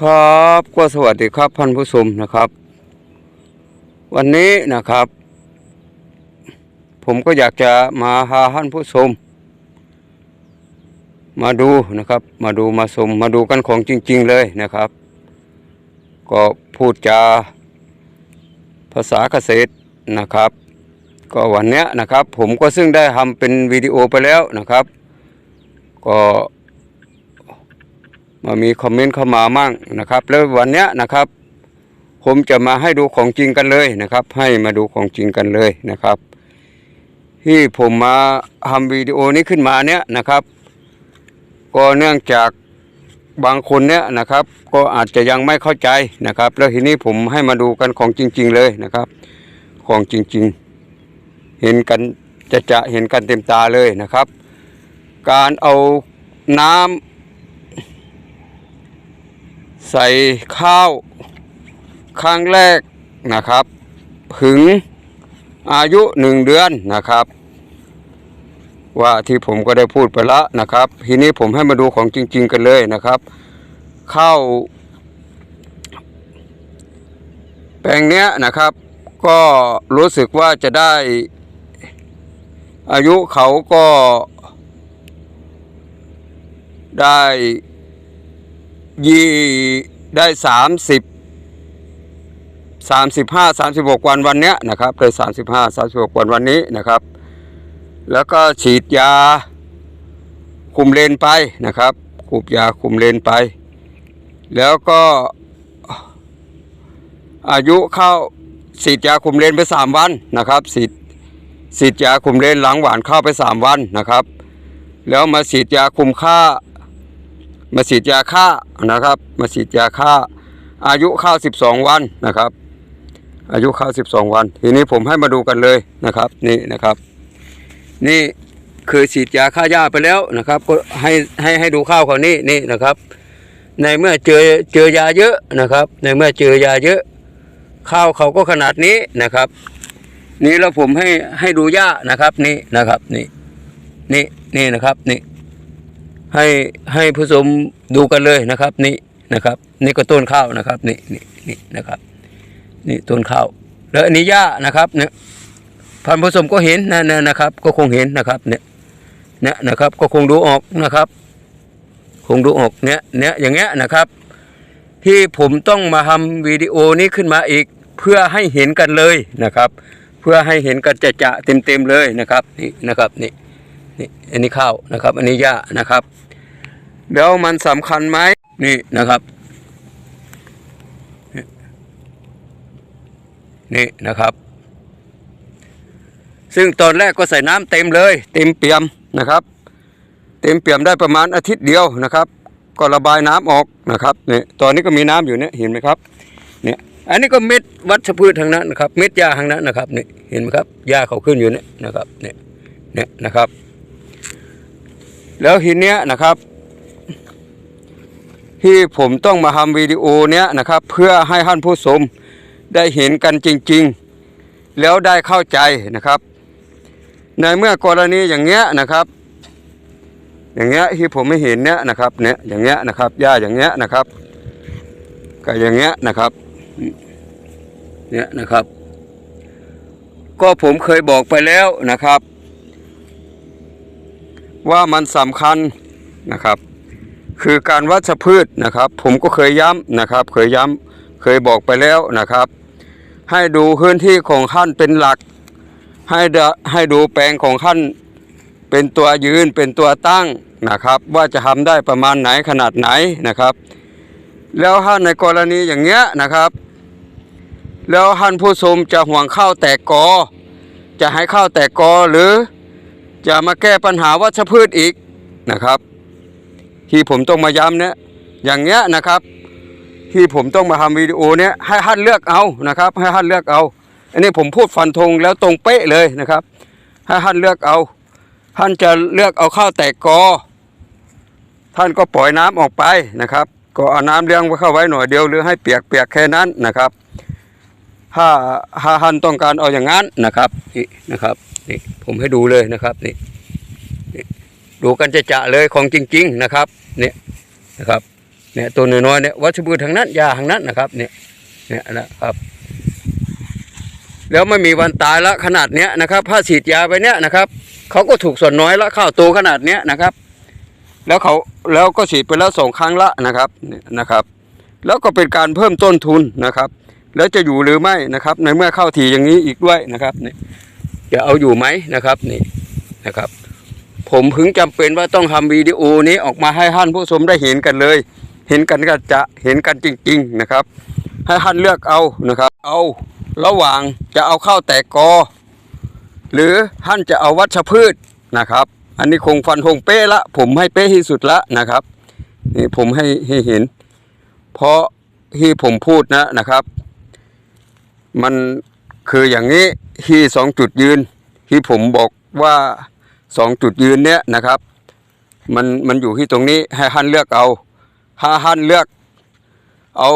ครับก็สวัสดีครับท่านผู้ชมนะครับ วันนี้นะครับ ผมก็อยากจะมาหาท่านผู้ชม มาดูนะครับ มาดูมาชมมาดูกันของจริง ๆ เลยนะครับ ก็พูดจาภาษาเกษตรนะครับ ก็วันเนี้ยนะครับ ผมก็ซึ่งได้ทำเป็นวิดีโอไปแล้วนะครับ ก็ มามีคอมเมนต์เข้ามามั่งนะครับ แล้ววันเนี้ยนะครับ ผมจะมาให้ดูของจริงกันเลยนะครับ ให้มาดูของจริงกันเลยนะครับ ที่ผมมาทำวิดีโอนี้ขึ้นมาเนี้ยนะครับ ก็เนื่องจากบางคนเนี้ยนะครับ ก็อาจจะยังไม่เข้าใจนะครับ แล้วทีนี้ผมให้มาดูกันของจริง ๆ เลยนะครับ ของจริง ๆ เห็นกันจะจะเห็นกันเต็มตาเลยนะครับ การเอาน้ำ ใส่ข้าวครั้งแรกนะครับถึงอายุหนึ่งเดือนนะครับ ว่าที่ผมก็ได้พูดไปละนะครับ ทีนี้ผมให้มาดูของจริง ๆ กันเลยนะครับ ข้าวแปลงเนี้ยนะครับ ก็รู้สึกว่าจะได้อายุเขาก็ได้ ยี่ได้สามสิบสามสิบห้าสามสิบหกวันวันเนี้ยนะครับได้สามสิบห้าสามสิบหกวันวันนี้นะครับ แล้วก็ฉีดยาคุมเลนไปนะครับคุมยาคุมเลนไป แล้วก็อายุเข้าฉีดยาคุมเลนไปสามวันนะครับฉีดฉีดยาคุมเลนหลังหวานเข้าไปสามวันนะครับ แล้วมาฉีดยาคุมค่า มาฉีดยาฆ่านะครับ มาฉีดยาฆ่า อายุข้าสิบสองวันนะครับ อายุข้าสิบสองวัน ทีนี้ผมให้มาดูกันเลยนะครับ นี่นะครับ นี่คือฉีดยาฆ่าหญ้าไปแล้วนะครับ ก็ให้ให้ให้ดูข้าวเขานี่นี่นะครับ ในเมื่อเจอเจอยาเยอะนะครับ ในเมื่อเจอยาเยอะข้าวเขาก็ขนาดนี้นะครับ นี่แล้วผมให้ให้ดูหญ้านะครับ นี่นะครับ นี่นี่นี่นะครับ นี่ ให้ให้ผู้ชมดูกันเลยนะครับ นี่นะครับ นี่ก็ต้นข้าวนะครับนี่นี่นี่นะครับ นี่ต้นข้าวแล้วอันนี้หญ้านะครับเนี่ยพันผู้ชมก็เห็นนะนะนะครับ ก็คงเห็นนะครับเนี่ยเนี่ยนะครับ ก็คงดูออกนะครับ คงดูออกเนี่ยเนี่ยอย่างเงี้ยนะครับ ที่ผมต้องมาทำวิดีโอนี้ขึ้นมาอีก เพื่อให้เห็นกันเลยนะครับ เพื่อให้เห็นกันจะจะเต็มเต็มเลยนะครับนี่นะครับนี่ นี่อันนี้ข้าวนะครับ อันนี้หญ้านะครับ แล้วมันสำคัญไหมนี่นะครับนี่นะครับ ซึ่งตอนแรกก็ใส่น้ำเต็มเลย เต็มเปี่ยมนะครับ เต็มเปี่ยมได้ประมาณอาทิตย์เดียวนะครับ ก็ระบายน้ำออกนะครับเนี่ยตอนนี้ก็มีน้ำอยู่เนี่ยเห็นไหมครับเนี่ยอันนี้ก็เม็ดวัชพืชทางนั้นนะครับ เม็ดหญ้าทางนั้นนะครับนี่เห็นไหมครับหญ้าเขาขึ้นอยู่เนี่ยนะครับเนี่ยเนี่ยนะครับ แล้วทีเนี้ยนะครับ ที่ผมต้องมาทำวิดีโอเนี้ยนะครับ เพื่อให้ท่านผู้ชมได้เห็นกันจริง ๆ แล้วได้เข้าใจนะครับ ในเมื่อกรณีอย่างเงี้ยนะครับ อย่างเงี้ยที่ผมไม่เห็นเนี้ยนะครับเนี่ยอย่างเงี้ยนะครับหญ้าอย่างเงี้ยนะครับก็อย่างเงี้ยนะครับเนี่ยนะครับ ก็ผมเคยบอกไปแล้วนะครับ ว่ามันสำคัญนะครับ คือการวัชพืชนะครับ ผมก็เคยย้ำนะครับ เคยย้ำเคยบอกไปแล้วนะครับ ให้ดูพื้นที่ของขั้นเป็นหลัก ให้ดให้ดูแปลงของขั้นเป็นตัวยืนเป็นตัวตั้งนะครับ ว่าจะทำได้ประมาณไหนขนาดไหนนะครับ แล้วถ้าในกรณีอย่างเงี้ยนะครับ แล้วท่านผู้ชมจะห่วงข้าวแตกกอ จะให้ข้าวแตกกอหรือ จะมาแก้ปัญหาวัชพืชอีกนะครับ ที่ผมต้องมาย้ำเนี่ยอย่างเงี้ยนะครับ ที่ผมต้องมาทำวิดีโอเนี้ยให้ท่านเลือกเอานะครับ ให้ท่านเลือกเอา อันนี้ผมพูดฟันธงแล้วตรงเป๊ะเลยนะครับ ให้ท่านเลือกเอา ท่านจะเลือกเอาข้าวแตกกอ ท่านก็ปล่อยน้ำออกไปนะครับ ก็เอาน้ำเลี้ยงไว้เข้าไว้หน่อยเดียวหรือให้เปียกเปียกๆแค่นั้นนะครับ ถ้าถ้าท่านต้องการเอาอย่างนั้นนะครับนี่นะครับนี่ผมให้ดูเลยนะครับนี่นี่ดูกันจะจะเลยของจริง ๆนะครับเนี่ยนะครับเนี่ยตัวน้อยๆเนี่ยวัชพืชทางนั้นยาทางนั้นนะครับเนี่ยเนี่ยนะครับ แล้วไม่มีวันตายละขนาดเนี้ยนะครับถ้าฉีดยาไปเนี้ยนะครับเขาก็ถูกส่วนน้อยละข้าวโตขนาดเนี้ยนะครับ แล้วเขาแล้วก็ฉีดไปแล้วสองครั้งละนะครับนี่นะครับ แล้วก็เป็นการเพิ่มต้นทุนนะครับ แล้วจะอยู่หรือไม่นะครับ ในเมื่อเข้าทีอย่างนี้อีกด้วยนะครับนี่จะเอาอยู่ไหมนะครับนี่นะครับ ผมพึงจำเป็นว่าต้องทำวิดีโอนี้ออกมาให้ท่านผู้ชมได้เห็นกันเลย เห็นกันก็จะเห็นกันจริง ๆนะครับ ให้ท่านเลือกเอานะครับ เอาระหว่างจะเอาเข้าวแตกกอ หรือท่านจะเอาวัชพืชนะครับ อันนี้คงฟันคงเป๊ะละ ผมให้เป๊ะที่สุดละนะครับนี่ผมให้ให้เห็น เพราะที่ผมพูดนะนะครับ มันคืออย่างนี้ที่สองจุดยืน ที่ผมบอกว่าสองจุดยืนเนี้ยนะครับ มันมันอยู่ที่ตรงนี้ให้ท่านเลือกเอาถ้าท่านเลือกเอา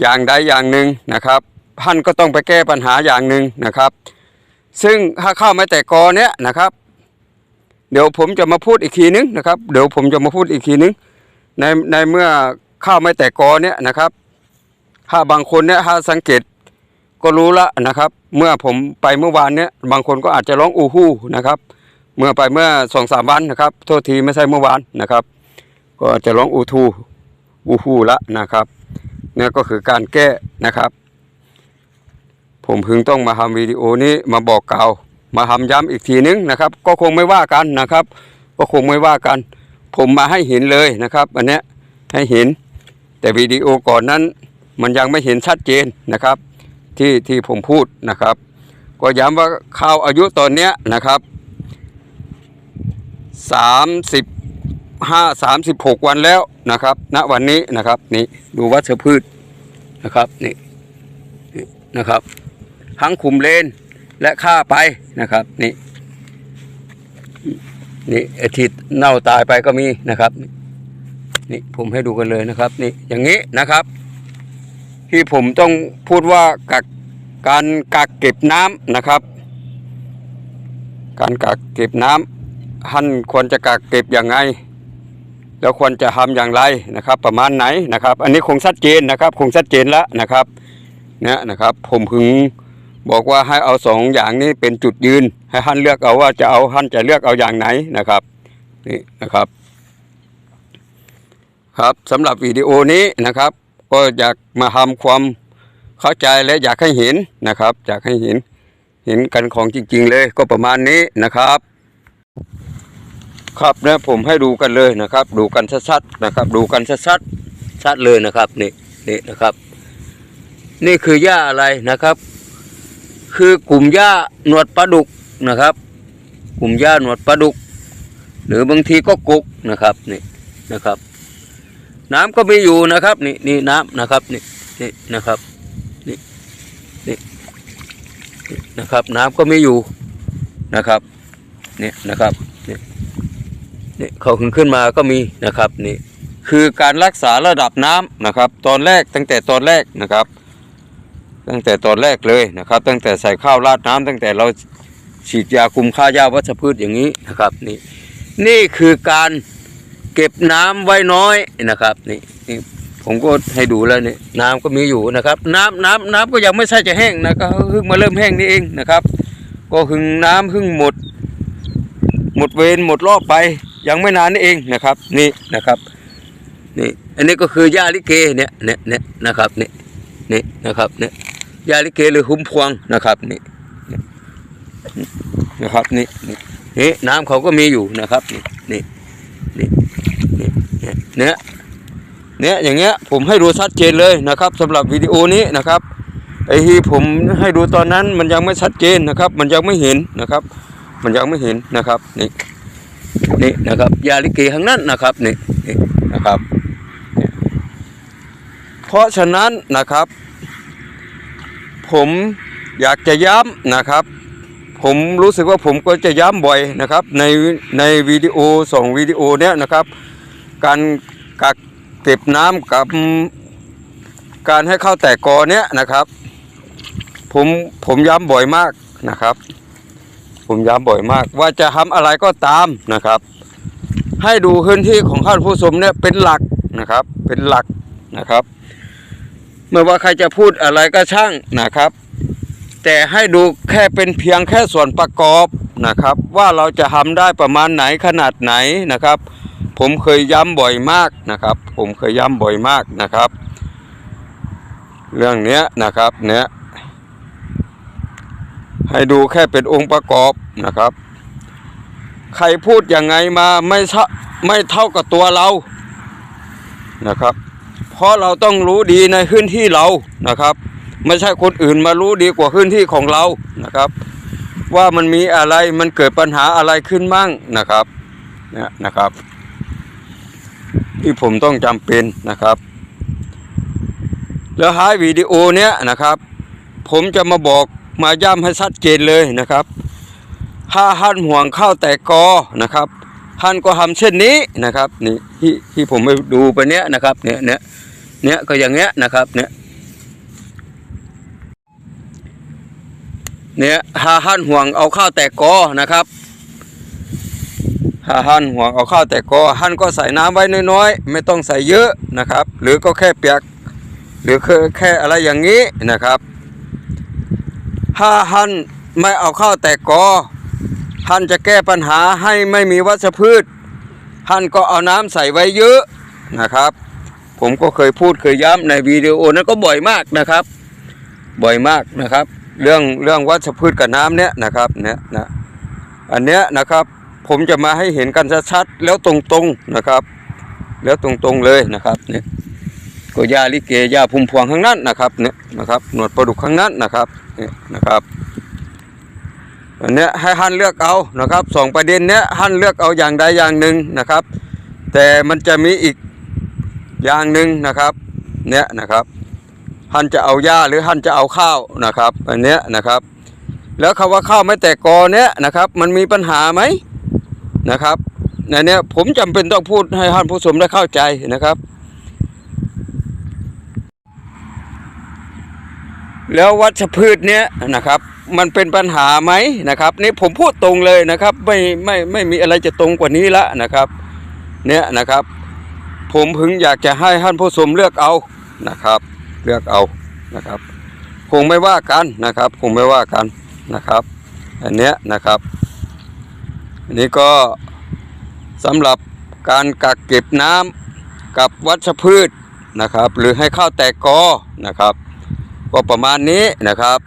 อย่างใดอย่างหนึ่งนะครับท่านก็ต้องไปแก้ปัญหาอย่างหนึ่งนะครับ ซึ่งถ้าเข้าไม่แต่กอเนี้ยนะครับ เดี๋ยวผมจะมาพูดอีกทีนึงนะครับ เดี๋ยวผมจะมาพูดอีกทีนึงในในเมื่อข้าวไม่แตกกอเนี่ยนะครับ ถ้าบางคนเนี่ยถ้าสังเกตก็รู้ละนะครับ เมื่อผมไปเมื่อวานเนี่ยบางคนก็อาจจะร้องอูฮู้นะครับ เมื่อไปเมื่อสองสามวันนะครับ โทษทีไม่ใช่เมื่อวานนะครับ ก็จจะร้องอูทูอูฮู้ละนะครับเนี่ยก็คือการแก้นะครับ ผมพึงต้องมาทำวิดีโอนี้มาบอกกล่าว มาทำย้ำอีกทีนึงนะครับ ก็คงไม่ว่ากันนะครับ ก็คงไม่ว่ากัน ผมมาให้เห็นเลยนะครับ อันเนี้ยให้เห็นแต่วิดีโอก่อนนั้น มันยังไม่เห็นชัดเจนนะครับ ที่ที่ผมพูดนะครับ ก็ย้ำว่าข้าวอายุตอนเนี้ยนะครับสามสิบห้าสามสิบหกวันแล้วนะครับ ณวันนี้นะครับนี่ดูวัชพืชนะครับนี่นะครับทั้งคุมเลนและฆ่าไปนะครับนี่นี่ไอที่เน่าตายไปก็มีนะครับนี่ผมให้ดูกันเลยนะครับ นี่อย่างนี้นะครับ ที่ผมต้องพูดว่ากักการกักเก็บน้ำนะครับ การกักเก็บน้ำท่านควรจะกักเก็บอย่างไง แล้วควรจะทำอย่างไรนะครับ ประมาณไหนนะครับ อันนี้คงชัดเจนนะครับ คงชัดเจนแล้วนะครับเนี่ยนะครับ ผมพึงบอกว่าให้เอาสองอย่างนี้เป็นจุดยืน ให้ท่านเลือกเอาว่าจะเอาท่านจะเลือกเอาอย่างไหนนะครับนี่นะครับ ครับสำหรับวิดีโอนี้นะครับ ก็อยากมาทำความเข้าใจและอยากให้เห็นนะครับอยากให้เห็นเห็นกันของจริง ๆ เลยก็ประมาณนี้นะครับ ครับนะผมให้ดูกันเลยนะครับ ดูกันชัดๆนะครับ ดูกันชัดๆชัดเลยนะครับนี่นี่นะครับ นี่คือหญ้าอะไรนะครับ คือกลุ่มหญ้าหนวดปลาดุกนะครับ กลุ่มหญ้าหนวดปลาดุก หรือบางทีก็กุกนะครับนี่นะครับ น้ำก็มีอยู่นะครับ นี่นี่น้ำนะครับนี่นี่นะครับนี่นี่นะครับ น้ำก็มีอยู่นะครับนี่นะครับนี่นี่เขาขึ้นขึ้นมาก็มีนะครับนี่คือการรักษาระดับน้ำนะครับ ตอนแรกตั้งแต่ตอนแรกนะครับ ตั้งแต่ตอนแรกเลยนะครับ ตั้งแต่ใส่ข้าวราดน้ำตั้งแต่เราฉีดยาคุมค่าหญ้าวัชพืชอย่างนี้นะครับนี่นี่คือการ เก็บน้ำไว้น้อยนะครับนี่นี่ผมก็ให้ดูแล้วนี่น้ำก็มีอยู่นะครับ น้ำน้ำน้ำก็ยังไม่ใช่จะแห้งนะก็เพิ่งมาเริ่มแห้งนี่เองนะครับ ก็หึงน้ำเพิ่งหมด หมดเวรหมดรอบไป ยังไม่นานนี่เองนะครับ นี่นะครับนี่อันนี้ก็คือหญ้าลิเกเนี่ยเนี่ยเนี่ยนะครับนี่นี่นะครับเนี่ยหญ้าลิเกหรือหุ้มพวงนะครับนี่นะครับนี่นี่น้ำเขาก็มีอยู่นะครับนี่ เนี่ยเนี่ยอย่างเงี้ยผมให้ดูชัดเจนเลยนะครับสำหรับวิดีโอนี้นะครับไอ้ที่ผมให้ดูตอนนั้นมันยังไม่ชัดเจนนะครับ มันยังไม่เห็นนะครับ มันยังไม่เห็นนะครับนี่นี่นะครับยาลิเกทั้งนั้นนะครับนี่นี่นะครับ เพราะฉะนั้นนะครับ ผมอยากจะย้ำนะครับ ผมรู้สึกว่าผมก็จะย้ำบ่อยนะครับ ในในวิดีโอสองวิดีโอเนี้ยนะครับ การกักเก็บน้ำกับการให้เข้าแต่กอเนี้ยนะครับ ผมผมย้ำบ่อยมากนะครับ ผมย้ำบ่อยมาก ว่าจะทำอะไรก็ตามนะครับ ให้ดูพื้นที่ของท่านผู้ชมเนี่ยเป็นหลักนะครับ เป็นหลักนะครับไม่ว่าใครจะพูดอะไรก็ช่างนะครับ แต่ให้ดูแค่เป็นเพียงแค่ส่วนประกอบนะครับ ว่าเราจะทำได้ประมาณไหนขนาดไหนนะครับ ผมเคยย้ำบ่อยมากนะครับ ผมเคยย้ำบ่อยมากนะครับ เรื่องเนี้ยนะครับเนี้ยให้ดูแค่เป็นองค์ประกอบนะครับ ใครพูดยังไงมาไม่เท่าไม่เท่ากับตัวเรานะครับ เพราะเราต้องรู้ดีในพื้นที่เรานะครับ ไม่ใช่คนอื่นมารู้ดีกว่าพื้นที่ของเรานะครับ ว่ามันมีอะไรมันเกิดปัญหาอะไรขึ้นมั่งนะครับเนี่ยนะครับ ที่ผมต้องจำเป็นนะครับ แล้วท้ายวิดีโอเนี้ยนะครับ ผมจะมาบอกมาย้ำให้ชัดเจนเลยนะครับ ถ้าท่านห่วงข้าวแต่กอนะครับท่านก็ทำเช่นนี้นะครับนี่ที่ที่ผมไปดูไปเนี้ยนะครับเนี่ยเนี่ยเนี่ยก็อย่างเงี้ยนะครับเนี่ยเนี่ยถ้าท่นห่วงเอาข้าวแต่กอนะครับ ถ้าท่นห่วเอาข้าวแต่กอท่นก็ใส่น้ำไว้น้อยๆ ไม่ต้องใส่เยอะนะครับ หรือก็แค่เปียก หรือแค่แค่อะไรอย่างนี้นะครับ ถ้าท่นไม่เอาข้าวแต่กอท่านจะแก้ปัญหาให้ไม่มีวัชพืช ท่านก็เอาน้ำใส่ไว้เยอะนะครับ ผมก็เคยพูดเคยย้ำในวิดีโอนั้นก็บ่อยมากนะครับ บ่อยมากนะครับ เรื่องเรื่องวัชพืชกับน้ำเนี้ยนะครับเนี่ยนะอันเนี้ยนะครับ ผมจะมาให้เห็นกันชัดๆแล้วตรงๆนะครับ แล้วตรงๆเลยนะครับเนี่ยก็ยาลิเกยาพุ่มพวงข้างนั้นนะครับเนี่ยนะครับหนวดปลาดุกข้างนั้นนะครับเนี่ยนะครับอันเนี้ยให้ท่านเลือกเอานะครับสองประเด็นเนี้ยท่านเลือกเอาอย่างใดอย่างหนึ่งนะครับ แต่มันจะมีอีกอย่างหนึ่งนะครับเนี้ยนะครับท่านจะเอาหญ้าหรือท่านจะเอาข้าวนะครับ อันเนี้ยนะครับ แล้วคำว่าข้าวไม่แตกกอเนี้ยนะครับ มันมีปัญหาไหม นะครับในเนี้ยผมจำเป็นต้องพูดให้ท่านผู้ชมได้เข้าใจนะครับ แล้ววัชพืชเนี้ยนะครับ มันเป็นปัญหาไหมนะครับ นี่ผมพูดตรงเลยนะครับ ไม่ไม่ไม่มีอะไรจะตรงกว่านี้ละนะครับ เนี่ยนะครับ ผมพึงอยากจะให้ท่านผู้ชมเลือกเอานะครับ เลือกเอานะครับ คงไม่ว่ากันนะครับ คงไม่ว่ากันนะครับ อันเนี้ยนะครับ อันนี้ก็สำหรับการกักเก็บน้ำกับวัชพืชนะครับ หรือให้ข้าวแตกกอนะครับ ก็ประมาณนี้นะครับ